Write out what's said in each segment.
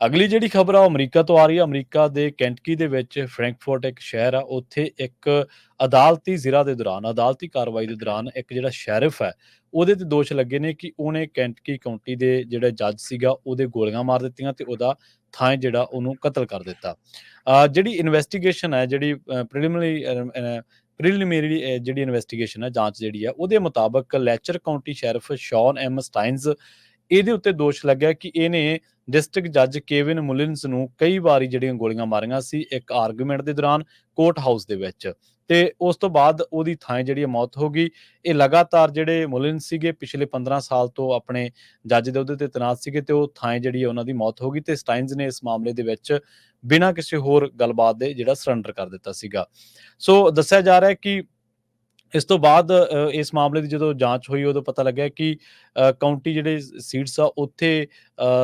ਅਗਲੀ ਜਿਹੜੀ ਖਬਰ ਆ, ਉਹ ਅਮਰੀਕਾ ਤੋਂ ਆ ਰਹੀ ਹੈ ਅਮਰੀਕਾ ਦੇ ਕੈਂਟਕੀ ਦੇ ਵਿੱਚ ਫ੍ਰੈਂਕਫਰਟ ਇੱਕ ਸ਼ਹਿਰ ਆ, ਉੱਥੇ ਇੱਕ ਅਦਾਲਤੀ ਜ਼ਿਰਾ ਦੇ ਦੌਰਾਨ, ਅਦਾਲਤੀ ਕਾਰਵਾਈ ਦੇ ਦੌਰਾਨ ਇੱਕ ਜਿਹੜਾ ਸ਼ੈਰਿਫ ਹੈ, ਉਹਦੇ ਤੇ ਦੋਸ਼ ਲੱਗੇ ਨੇ ਕਿ ਉਹਨੇ ਕੈਂਟਕੀ ਕਾਉਂਟੀ ਦੇ ਜਿਹੜਾ ਜੱਜ ਸੀਗਾ, ਉਹਦੇ ਗੋਲੀਆਂ ਮਾਰ ਦਿੱਤੀਆਂ ਤੇ ਉਹਦਾ ਥਾਂ ਜਿਹੜਾ ਉਹਨੂੰ ਕਤਲ ਕਰ ਦਿੱਤਾ। ਜਿਹੜੀ ਇਨਵੈਸਟੀਗੇਸ਼ਨ ਹੈ, ਜਿਹੜੀ ਪ੍ਰੀਲਿਮਿਨਰੀ ਪ੍ਰੀਲਿਮਿਨਰੀ ਜਿਹੜੀ ਇਨਵੈਸਟੀਗੇਸ਼ਨ ਹੈ, ਜਾਂਚ ਜਿਹੜੀ ਹੈ, ਉਹਦੇ ਮੁਤਾਬਕ Letcher County sheriff Shawn M Stines ਇਹਦੇ ਉੱਤੇ ਦੋਸ਼ ਲੱਗਿਆ ਕਿ ਇਹਨੇ ਡਿਸਟ੍ਰਿਕਟ ਜੱਜ ਕੇਵਿਨ ਮੁਲਿਨਸ ਨੂੰ ਕਈ ਵਾਰੀ ਜਿਹੜੀਆਂ ਗੋਲੀਆਂ ਮਾਰੀਆਂ ਸੀ, ਇੱਕ ਆਰਗੂਮੈਂਟ ਦੇ ਦੌਰਾਨ ਕੋਰਟ ਹਾਊਸ ਦੇ ਵਿੱਚ। ਤੇ ਉਸ ਤੋਂ ਬਾਅਦ ਉਹਦੀ ਥਾਂ ਜਿਹੜੀ ਹੈ ਮੌਤ ਹੋ ਗਈ। ਇਹ ਲਗਾਤਾਰ ਜਿਹੜੇ ਮੁਲਿਨਸ ਸੀਗੇ, ਪਿਛਲੇ 15 ਸਾਲ ਤੋਂ ਆਪਣੇ ਜੱਜ ਦੇ ਉਹਦੇ ਤੇ ਤੈਨਾਤ ਸੀਗੇ ਤੇ ਉਹ ਥਾਂ ਜਿਹੜੀ ਹੈ ਉਹਨਾਂ ਦੀ ਮੌਤ ਹੋ ਗਈ ਤੇ ਸਟਾਈਨਜ਼ ਨੇ ਇਸ ਮਾਮਲੇ ਦੇ ਵਿੱਚ ਬਿਨਾਂ ਕਿਸੇ ਹੋਰ ਗੱਲਬਾਤ ਦੇ ਜਿਹੜਾ ਸਰੈਂਡਰ ਕਰ ਦਿੱਤਾ ਸੀਗਾ। ਸੋ ਦੱਸਿਆ ਜਾ ਰਿਹਾ ਹੈ ਕਿ ਇਸ ਤੋਂ ਬਾਅਦ ਅ, ਇਸ ਮਾਮਲੇ ਦੀ ਜਦੋਂ ਜਾਂਚ ਹੋਈ ਉਦੋਂ ਪਤਾ ਲੱਗਿਆ ਕਿ ਅ, ਕਾਉਂਟੀ ਜਿਹੜੇ ਸੀਟਸ ਆ ਉੱਥੇ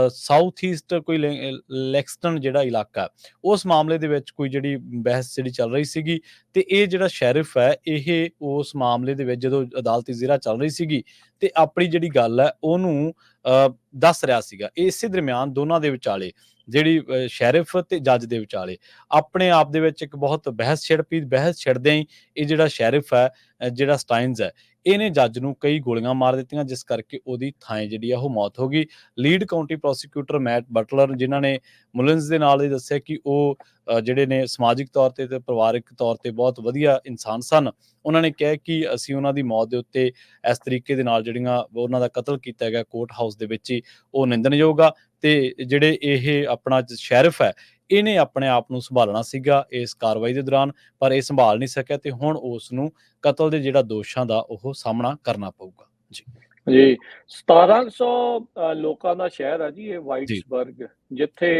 ਸਾਊਥ ਈਸਟ ਕੋਈ ਲੈ- ਲੈਕਸਟਨ ਜਿਹੜਾ ਇਲਾਕਾ ਉਸ ਮਾਮਲੇ ਦੇ ਵਿੱਚ ਕੋਈ ਜਿਹੜੀ ਬਹਿਸ ਜਿਹੜੀ ਚੱਲ ਰਹੀ ਸੀਗੀ ਤੇ ਇਹ ਜਿਹੜਾ ਸ਼ੈਰਿਫ ਹੈ ਇਹ ਉਸ ਮਾਮਲੇ ਦੇ ਵਿੱਚ ਜਦੋਂ ਅਦਾਲਤੀ ਜ਼ਿਰਾ ਚੱਲ ਰਹੀ ਸੀਗੀ ਤੇ ਆਪਣੀ ਜਿਹੜੀ ਗੱਲ ਹੈ ਉਹਨੂੰ ਅ, ਦੱਸ ਰਿਹਾ ਸੀਗਾ। ਇਸੇ ਦਰਮਿਆਨ ਦੋਨਾਂ ਦੇ ਵਿਚਾਲੇ ਜਿਹੜੀ ਸ਼ੈਰਿਫ ਤੇ ਜੱਜ ਦੇ ਵਿਚਾਲੇ ਆਪਣੇ ਆਪ ਦੇ ਵਿੱਚ ਇੱਕ ਬਹੁਤ ਬਹਿਸ ਛਿੜ ਪਈ ਬਹਿਸ ਛਿੜਦਿਆਂ ਹੀ ਇਹ ਜਿਹੜਾ ਸ਼ੈਰਿਫ ਹੈ ਜਿਹੜਾ ਸਟਾਈਨਜ਼ ਹੈ ਇਹਨੇ ਜੱਜ ਨੂੰ ਕਈ ਗੋਲੀਆਂ ਮਾਰ ਦਿੱਤੀਆਂ, ਜਿਸ ਕਰਕੇ ਉਹਦੀ ਥਾਂ ਜਿਹੜੀ ਆ ਉਹ ਮੌਤ ਹੋ ਗਈ। Lead county prosecutor Matt Butler, ਜਿਨ੍ਹਾਂ ਨੇ ਮੁਲਿਨਸ ਦੇ ਨਾਲ ਇਹ ਦੱਸਿਆ ਕਿ ਉਹ ਜਿਹੜੇ ਨੇ ਸਮਾਜਿਕ ਤੌਰ ਤੇ ਤੇ ਪਰਿਵਾਰਕ ਤੌਰ ਤੇ ਬਹੁਤ ਵਧੀਆ ਇਨਸਾਨ ਸਨ। ਉਹਨਾਂ ਨੇ ਕਿਹਾ ਕਿ ਅਸੀਂ ਉਹਨਾਂ ਦੀ ਮੌਤ ਦੇ ਉੱਤੇ ਇਸ ਤਰੀਕੇ ਦੇ ਨਾਲ ਜਿਹੜੀਆਂ ਉਹਨਾਂ ਦਾ ਕਤਲ ਕੀਤਾ ਗਿਆ ਕੋਰਟ ਹਾਊਸ ਦੇ ਵਿੱਚ ਹੀ, ਉਹ ਨਿੰਦਣਯੋਗ ਆ। ਤੇ ਜਿਹੜੇ ਇਹ ਆਪਣਾ ਸ਼ੈਰਿਫ ਹੈ ਇਹਨੇ ਆਪਣੇ ਆਪ ਨੂੰ ਸੰਭਾਲਣਾ ਸੀਗਾ ਇਸ ਕਾਰਵਾਈ ਦੇ ਦੌਰਾਨ ਪਰ ਇਹ ਸੰਭਾਲ ਨਹੀਂ ਸਕਿਆ ਤੇ ਹੁਣ ਉਸ ਨੂੰ ਕਤਲ ਦੇ ਜਿਹੜਾ ਦੋਸ਼ਾਂ ਦਾ ਉਹ ਸਾਹਮਣਾ ਕਰਨਾ ਪਊਗਾ। ਜੀ। ਜੀ 1700 ਅ, ਲੋਕਾਂ ਦਾ ਸ਼ਹਿਰ ਆ ਜੀ ਇਹ ਵਾਈਟਸਬਰਗ ਜਿੱਥੇ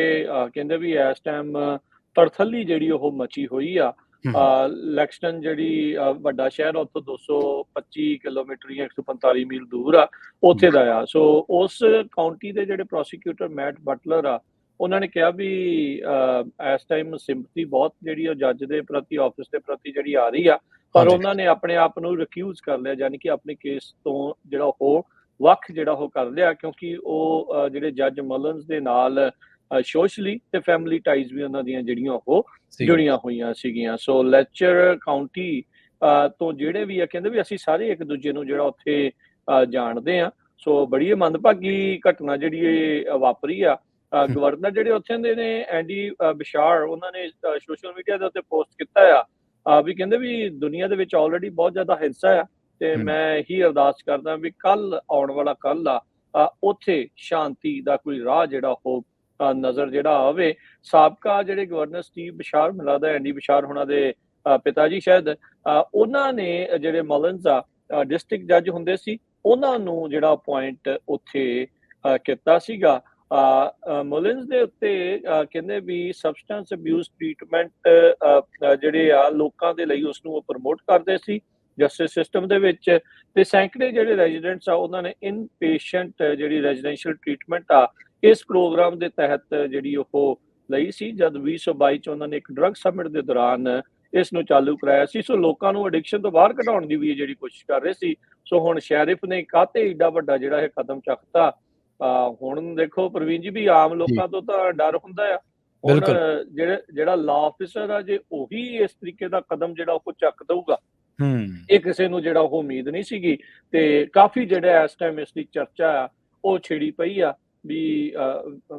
ਕਹਿੰਦੇ ਵੀ ਇਸ ਟਾਈਮ ਤੜਥੱਲੀ ਜਿਹੜੀ ਉਹ ਮਚੀ ਹੋਈ ਆ ਲੈਕਸਟਨ ਜਿਹੜੀ ਵੱਡਾ ਸ਼ਹਿਰ ਆ, ਉੱਥੋਂ 225 ਕਿਲੋਮੀਟਰ ਜਾਂ 145 ਮੀਲ ਦੂਰ ਆ ਉੱਥੇ ਦਾ ਆ। ਸੋ ਉਸ ਕਾਉਂਟੀ ਦੇ ਜਿਹੜੇ ਪ੍ਰੋਸੀਕਿਊਟਰ ਮੈਟ ਬਟਲਰ ਆ ਉਹਨਾਂ ਨੇ ਕਿਹਾ ਵੀ ਅ, ਇਸ ਟਾਈਮ ਸਿੰਪਥੀ ਬਹੁਤ ਜਿਹੜੀ ਉਹ ਜੱਜ ਦੇ ਪ੍ਰਤੀ ਆਫਿਸ ਦੇ ਪ੍ਰਤੀ ਜਿਹੜੀ ਆ ਰਹੀ ਆ ਪਰ। ਉਹਨਾਂ ਨੇ ਆਪਣੇ ਆਪ ਨੂੰ ਰਿਕਿਊਜ਼ ਕਰ ਲਿਆ ਯਾਨੀ ਕਿ ਆਪਣੇ ਕੇਸ ਤੋਂ ਜਿਹੜਾ ਉਹ ਵੱਖ ਜਿਹੜਾ ਉਹ ਕਰ ਲਿਆ ਕਿਉਂਕਿ ਉਹ ਜਿਹੜੇ ਜੱਜ ਮਲਨਸ ਦੇ ਨਾਲ ਸੋਸ਼ਲੀ ਤੇ ਫੈਮਿਲੀ ਟਾਈਜ਼ ਵੀ ਉਹਨਾਂ ਦੀਆਂ ਜਿਹੜੀਆਂ ਉਹ। ਜੁੜੀਆਂ ਹੋਈਆਂ ਸੀਗੀਆਂ ਸੋ ਲੈਕਚਰ ਕਾਉਂਟੀ ਤੋਂ ਜਿਹੜੇ ਵੀ ਆ ਕਹਿੰਦੇ ਵੀ ਅਸੀਂ ਸਾਰੇ ਇੱਕ ਦੂਜੇ ਨੂੰ ਜਿਹੜਾ ਉੱਥੇ ਜਾਣਦੇ ਆ ਸੋ ਬੜੀ ਮੰਦਭਾਗੀ ਘਟਨਾ ਜਿਹੜੀ ਇਹ ਵਾਪਰੀ ਆ। ਗਵਰਨਰ ਜਿਹੜੇ ਉੱਥੇ ਦੇ ਨੇ ਐਂਡੀ ਬਿਸ਼ਾਰ ਉਹਨਾਂ ਨੇ ਸੋਸ਼ਲ ਮੀਡੀਆ ਦੇ ਉੱਤੇ ਪੋਸਟ ਕੀਤਾ ਆ ਅ, ਵੀ ਕਹਿੰਦੇ ਵੀ ਦੁਨੀਆ ਦੇ ਵਿੱਚ ਆਲਰੇਡੀ ਬਹੁਤ ਜ਼ਿਆਦਾ ਹਿੰਸਾ ਆ ਤੇ। ਮੈਂ ਇਹੀ ਅਰਦਾਸ ਕਰਦਾ ਵੀ ਕੱਲ ਆਉਣ ਵਾਲਾ ਕੱਲ ਆ ਉੱਥੇ ਸ਼ਾਂਤੀ ਦਾ ਕੋਈ ਰਾਹ ਜਿਹੜਾ ਅ, ਨਜ਼ਰ ਜਿਹੜਾ ਆਵੇ ਸਾਬਕਾ ਜਿਹੜੇ ਗਵਰਨਰ ਸਟੀਵ ਬਿਸ਼ਾਰ ਮਿਲਾਦਾ ਐਂਡੀ ਬਿਸ਼ਾਰ ਹੋਣਾ ਦੇ ਪਿਤਾ ਜੀ ਸ਼ਾਇਦ ਉਹਨਾਂ ਨੇ ਜਿਹੜੇ ਮਲਨਸ ਆ ਡਿਸਟ੍ਰਿਕਟ ਜੱਜ ਹੁੰਦੇ ਸੀ ਉਹਨਾਂ ਨੂੰ ਜਿਹੜਾ ਅਪਾਇੰਟ ਉੱਥੇ ਕੀਤਾ ਸੀਗਾ ਮੁਲਿਨਸ ਦੇ ਉੱਤੇ ਕਹਿੰਦੇ ਵੀ ਸਬਸਟੈਂਸ ਅਬਿਊਜ਼ ਟ੍ਰੀਟਮੈਂਟ ਜਿਹੜੇ ਆ ਲੋਕਾਂ ਦੇ ਲਈ ਉਸ ਨੂੰ ਉਹ ਪ੍ਰਮੋਟ ਕਰਦੇ ਸੀ ਜਸਟਿਸ ਸਿਸਟਮ ਦੇ ਵਿੱਚ ਤੇ ਸੈਂਕੜੇ ਜਿਹੜੇ ਰੈਜ਼ੀਡੈਂਟਸ ਆ ਉਹਨਾਂ ਨੇ ਇਨ ਪੇਸ਼ੈਂਟ ਜਿਹੜੀ ਰੈਜ਼ੀਡੈਂਸ਼ੀਅਲ ਟ੍ਰੀਟਮੈਂਟ ਆ ਇਸ ਪ੍ਰੋਗਰਾਮ ਦੇ ਤਹਿਤ ਜਿਹੜੀ ਉਹ ਲਈ ਸੀ। ਜਦ 2022 ਚ ਉਹਨਾਂ ਨੇ ਇੱਕ ਡਰੱਗ ਸਮਿਟ ਦੇ ਦੌਰਾਨ ਇਸ ਨੂੰ ਚਾਲੂ ਕਰਾਇਆ ਸੀ। ਸੋ ਲੋਕਾਂ ਨੂੰ ਐਡਿਕਸ਼ਨ ਤੋਂ ਬਾਹਰ ਕਢਾਉਣ ਦੀ ਵੀ ਇਹ ਜਿਹੜੀ ਕੋਸ਼ਿਸ਼ ਕਰ ਰਹੇ ਸੀ। ਸੋ ਹੁਣ ਸ਼ੈਰਿਫ ਨੇ ਕਾਤੇ ਏਡਾ ਵੱਡਾ ਜਿਹੜਾ ਇਹ ਕਦਮ ਚੱਕਤਾ ਹੁਣ ਦੇਖੋ ਪ੍ਰਵੀਨ ਜੀ ਵੀ ਆਮ ਲੋਕਾਂ ਤੋਂ ਤਾਂ ਡਰ ਹੁੰਦਾ ਆ। ਬਿਲਕੁਲ। ਜਿਹੜੇ ਜਿਹੜਾ ਲਾ ਆਫੀਸਰ ਆ ਜੇ ਉਹੀ ਇਸ ਤਰੀਕੇ ਦਾ ਕਦਮ ਜਿਹੜਾ ਉਹ ਚੱਕ ਦਊਗਾ ਹੂੰ। ਇਹ ਕਿਸੇ ਨੂੰ ਜਿਹੜਾ ਉਹ ਉਮੀਦ ਨਹੀਂ ਸੀਗੀ। ਤੇ ਕਾਫੀ ਜਿਹੜਾ ਇਸ ਟਾਈਮ ਇਸ ਦੀ ਚਰਚਾ ਆ ਉਹ ਛਿੜੀ ਪਈ ਆ ਵੀ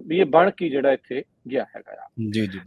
ਵੀ ਇਹ ਬਣ ਕੀ ਜਿਹੜਾ ਇੱਥੇ ਗਿਆ ਹੈਗਾ ਆ। ਜੀ ਜੀ।